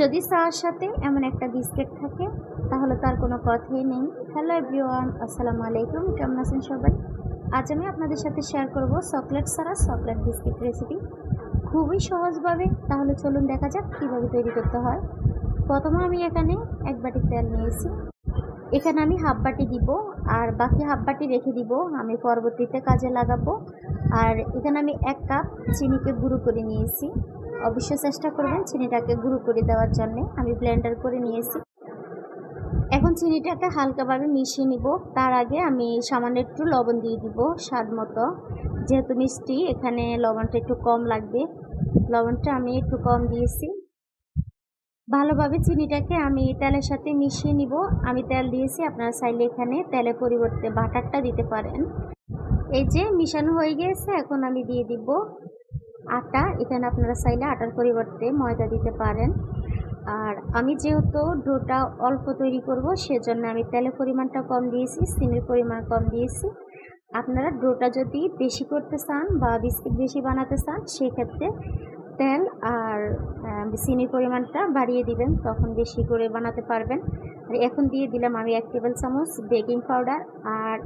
যদি চার সাথে এমন একটা বিস্কিট থাকে, তাহলে তার কোনো কথাই নেই। হ্যালো এভরিওয়ান আসসালামু আলাইকুম, কেমন আছেন সবাই? আজ আমি আপনাদের সাথে শেয়ার করব চকলেট সারা চকলেট বিস্কিট রেসিপি খুবই সহজভাবে, তাহলে চলুন দেখা যাক কীভাবে তৈরি করতে হয়। প্রথমে আমি এখানে এক বাটি তেল নিয়েছি। এখানে আমি হাফ বাটি দিব, আর বাকি হাফ বাটি রেখে দিব। আমি পরবর্তীতে কাজে লাগাবো। আর এখানে আমি এক কাপ চিনিকে গুঁড়ো করে নিয়েছি। অবশ্যই চেষ্টা করবেন চিনিটাকে গুঁড়ো করে দেওয়ার জন্য। আমি ব্লেন্ডার করে নিয়েছি। এখন চিনিটাকে হালকাভাবে মিশিয়ে নিব। তার আগে আমি সামান্য একটু লবণ দিয়ে দিব স্বাদ মতো। যেহেতু মিষ্টি, এখানে লবণটা একটু কম লাগবে। লবণটা আমি একটু কম দিয়েছি। ভালোভাবে চিনিটাকে আমি তেলের সাথে মিশিয়ে নিব। আমি তেল দিয়েছি, আপনারা চাইলে এখানে তেলের পরিবর্তে বাটারটা দিতে পারেন। এই যে মিশানো হয়ে গিয়েছে, এখন আমি দিয়ে দিব আটা, এখানে আপনারা চাইলে আটার পরিবর্তে ময়দা দিতে পারেন। আর আমি যেহেতু ডোটা অল্প তৈরি করব, সেজন্য আমি তেলের পরিমাণটা কম দিয়েছি চিনির পরিমাণ কম দিয়েছি। আপনারা ডোটা যদি বেশি করতে চান বা বিস্কিট বেশি বানাতে চান, সেক্ষেত্রে তেল আর চিনির পরিমাণটা বাড়িয়ে দিবেন, তখন বেশি করে বানাতে পারবেন। আর এখন দিয়ে দিলাম আমি এক টেবিল চামচ বেকিং পাউডার, আর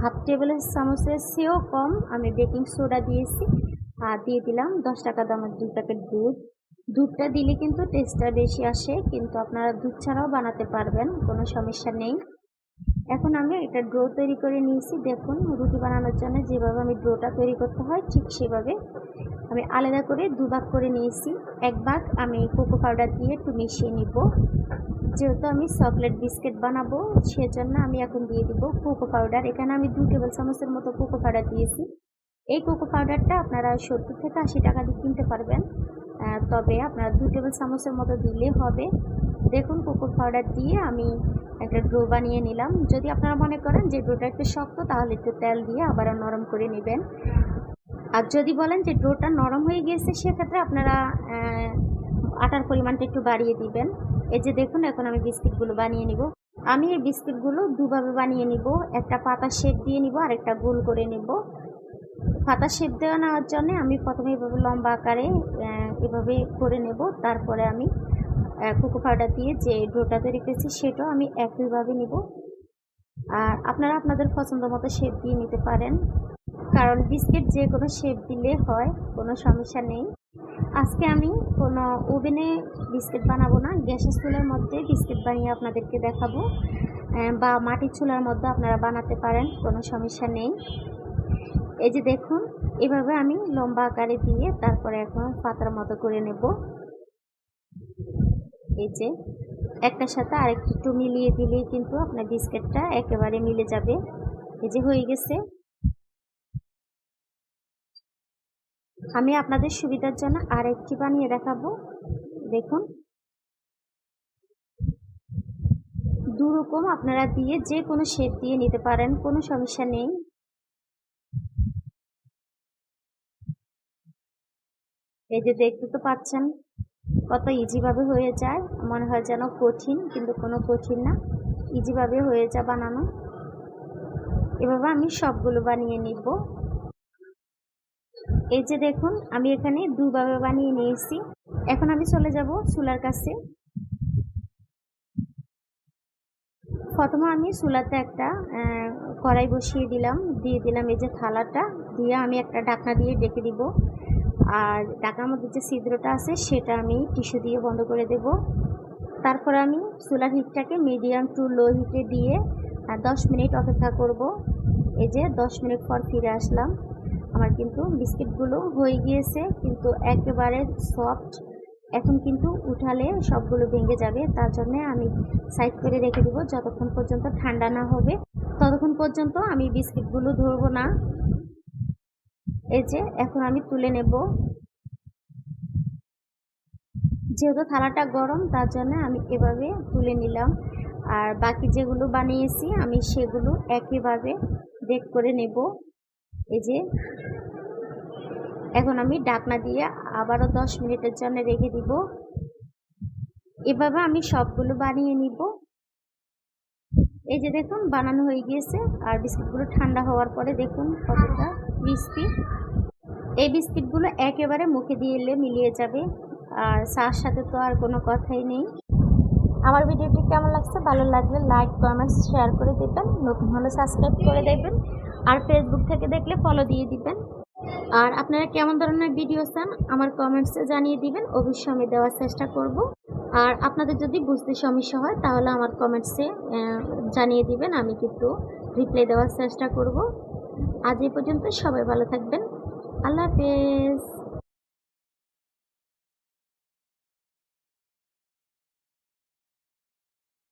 হাফ টেবিল চামচের চেয়েও কম আমি বেকিং সোডা দিয়েছি। দিয়ে দিলাম। দশ টাকা দামের দুই প্যাকেট দুধ। দুধটা দিলে কিন্তু টেস্টটা বেশি আসে, কিন্তু আপনারা দুধ ছাড়াও বানাতে পারবেন, কোনো সমস্যা নেই। এখন আমি এটা ড্রো তৈরি করে নিয়েছি। দেখুন, রুটি বানানোর জন্য যেভাবে আমি ড্রোটা তৈরি করতে হয়, ঠিক সেভাবে আমি আলাদা করে দুভাগ করে নিয়েছি। এক ভাগ আমি কোকো পাউডার দিয়ে একটু মিশিয়ে নিব। যেহেতু আমি চকলেট বিস্কিট বানাবো, সেজন্য আমি এখন দিয়ে দিব কোকো পাউডার। এখানে আমি দু টেবিল চামচের মতো কোকো পাউডার দিয়েছি। এই কোকো পাউডারটা আপনারা সত্তর থেকে আশি টাকা দিয়ে কিনতে পারবেন। তবে আপনারা দু টেবিল চামচের মতো দিলে হবে। দেখুন, কোকো পাউডার দিয়ে আমি একটা ড্রো বানিয়ে নিলাম। যদি আপনারা মনে করেন যে ড্রোটা একটু শক্ত, তাহলে একটু তেল দিয়ে আবারও নরম করে নেবেন। আর যদি বলেন যে ড্রোটা নরম হয়ে গিয়েছে সেক্ষেত্রে আপনারা আটার পরিমাণটা একটু বাড়িয়ে দিবেন। এই যে দেখুন, এখন আমি বিস্কিটগুলো বানিয়ে নিব। আমি এই বিস্কিটগুলো দুভাবে বানিয়ে নিব। একটা পাতা শেপ দিয়ে নিব আর একটা গোল করে নেব। পাতা শেপ দেওয়া নেওয়ার জন্য আমি প্রথমে এভাবে লম্বা আকারে এভাবে করে নেব। তারপরে আমি কোকো পাউডার দিয়ে যে ডোটা তৈরি করেছি সেটাও আমি একইভাবে নিব। আর আপনারা আপনাদের পছন্দ মতো শেপ দিয়ে নিতে পারেন। কারণ বিস্কিট যে কোনো শেপ দিলে হয়, কোনো সমস্যা নেই। আজকে আমি কোনো ওভেনে বিস্কিট বানাবো না। গ্যাসের চুলার মধ্যে বিস্কিট বানিয়ে আপনাদেরকে দেখাবো। বা মাটির চুলার মধ্যে আপনারা বানাতে পারেন, কোনো সমস্যা নেই। এই যে দেখুন, এভাবে আমি লম্বা আকারে দিয়ে তারপরে এখন পাতার মতো করে নেব। এই যে, একটার সাথে আরেকটু একটু মিলিয়ে দিলেই কিন্তু আপনার বিস্কিটটা একেবারে মিলে যাবে। এই যে হয়ে গেছে। আমি আপনাদের সুবিধার জন্য আরেকটি বানিয়ে দেখাবো। দেখুন। দুরকম আপনারা দিয়ে যে কোনো শেপ দিয়ে নিতে পারেন, কোনো সমস্যা নেই। এই যে দেখতে তো পাচ্ছেন কত ইজিভাবে হয়ে যায়। মনে হয় যেন কঠিন, কিন্তু কোনো কঠিন না। ইজিভাবে হয়ে যায় বানানো। এভাবে আমি সবগুলো বানিয়ে নিব। এই যে দেখুন, আমি এখানে দুভাবে বানিয়ে নিয়েছি। এখন আমি চলে যাব চুলার কাছে। প্রথমে আমি চুলাতে একটা কড়াই বসিয়ে দিলাম। দিয়ে দিলাম এই যে থালাটা। দিয়ে আমি একটা ঢাকনা দিয়ে ডেকে দিব। আর ঢাকার মধ্যে যে ছিদ্রটা আছে, সেটা আমি টিস্যু দিয়ে বন্ধ করে দেব। তারপর আমি চুলার হিটটাকে মিডিয়াম টু লো হিটে দিয়ে দশ মিনিট অপেক্ষা করব। এই যে দশ মিনিট পর ফিরে আসলাম। আমার কিন্তু বিস্কিটগুলো হয়ে গিয়েছে, কিন্তু একেবারে সফট এখন কিন্তু উঠালে সবগুলো ভেঙে যাবে, তার জন্য আমি সাইড করে রেখে দেবো, যতক্ষণ পর্যন্ত ঠান্ডা না হবে। ততক্ষণ পর্যন্ত আমি বিস্কিটগুলো ধরবো না। এই যে, এখন আমি তুলে নেব। যেহেতু থালাটা গরম, তার জন্য আমি এভাবে তুলে নিলাম। আর বাকি যেগুলো বানিয়েছি, আমি সেগুলো একইভাবে বেক করে নেব। এই যে, এখন আমি ডাকনা দিয়ে আবারও দশ মিনিটের জন্য রেখে দিব। এভাবে আমি সবগুলো বানিয়ে নিব। এই যে দেখুন, বানানো হয়ে গিয়েছে। আর বিস্কিটগুলো ঠান্ডা হওয়ার পরে দেখুন কতটা ক্রিস্পি এই বিস্কিটগুলো একেবারে মুখে দিয়ে এলে মিলিয়ে যাবে। আর চার সাথে তো আর কোনো কথাই নেই। আমার ভিডিওটি কেমন লাগছে? ভালো লাগলে লাইক কমেন্টস শেয়ার করে দেবেন। নতুন হলে সাবস্ক্রাইব করে দেবেন। আর ফেসবুক থেকে দেখলে ফলো দিয়ে দিবেন। আর আপনারা কেমন ধরনের ভিডিও চান, আমার কমেন্টসে জানিয়ে দিবেন। অবশ্যই আমি দেওয়ার চেষ্টা করব। আর আপনাদের যদি বুঝতে সমস্যা হয়, তাহলে আমার কমেন্টসে জানিয়ে দিবেন, আমি কিন্তু রিপ্লাই দেওয়ার চেষ্টা করব। আজ এই পর্যন্ত সবাই ভালো থাকবেন। আল্লাহ হাফেজ।